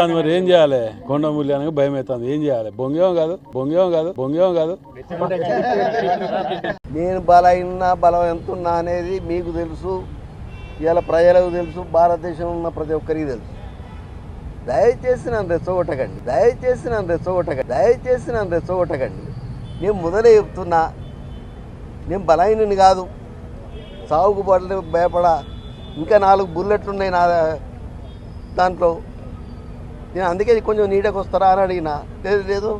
అది మరి ఏం చేయాలి? కొండ అనగా భయం అవుతుంది. ఏం చేయాలి? బొంగేం కాదు బొంగేం కాదు బొంగేం కాదు. నేను బలైన బలం ఎంతున్నా అనేది మీకు తెలుసు ఇవాళ ప్రజలకు తెలుసు భారతదేశంలో ఉన్న ప్రతి ఒక్కరికి తెలుసు. దయచేసి నన్ను రెచ్చగొట్టకండి. దయచేసి నన్ను రెచ్చగొట్టకండి. దయచేసి నన్ను రెచ్చగొట్టకండి. నేను మొదలే చెప్తున్నా నేను బలహీనుని కాదు. సాగుకు భయపడ ఇంకా నాలుగు బుల్లెట్లు ఉన్నాయి నా దాంట్లో. నేను అందుకే కొంచెం నీడకు వస్తారా అని అడిగిన లేదు లేదు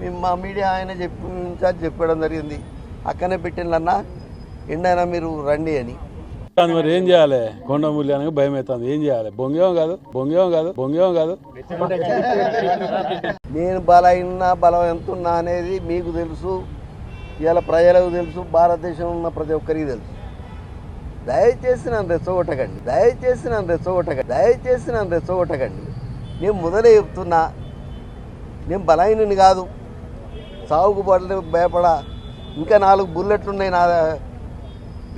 మేము మా మీడియా ఆయన చెప్పి ఇన్ఛార్జ్ చెప్పడం జరిగింది. అక్కనే పెట్టిండ్లన్నా ఎండైనా మీరు రండి అని. మరి ఏం చేయాలి? కొండ మూల్యానికి భయం అవుతుంది. ఏం చేయాలి? బొంగేం కాదు బొంగేం కాదు బొంగేం కాదు. నేను బలైన బలం ఎంతున్నా అనేది మీకు తెలుసు. ఇవాళ ప్రజలకు తెలుసు భారతదేశంలో ఉన్న ప్రతి ఒక్కరికి తెలుసు. దయచేసి నన్ను రెచ్చగొట్టకండి. దయచేసి నన్ను రెచ్చగొట్టకండి. దయచేసి నన్ను రెచ్చగొట్టకండి. నేను మొదలే చెప్తున్నా నేను బలహీనుని కాదు. సాగుకు పడలే భయపడా ఇంకా నాలుగు బుల్లెట్లు ఉన్నాయి నా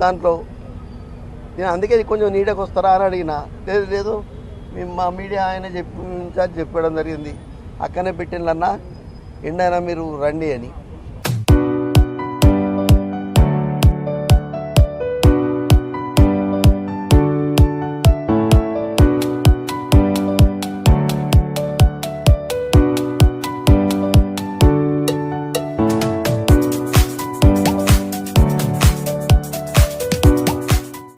దాంట్లో. నేను అందుకే కొంచెం నీడకు వస్తారా అని అడిగిన. లేదు లేదు మేము మా మీడియా ఆయన చెప్పి ఇన్ఛార్జ్ చెప్పడం జరిగింది. అక్కనే పెట్టిండ్లన్నా ఎండైనా మీరు రండి అని.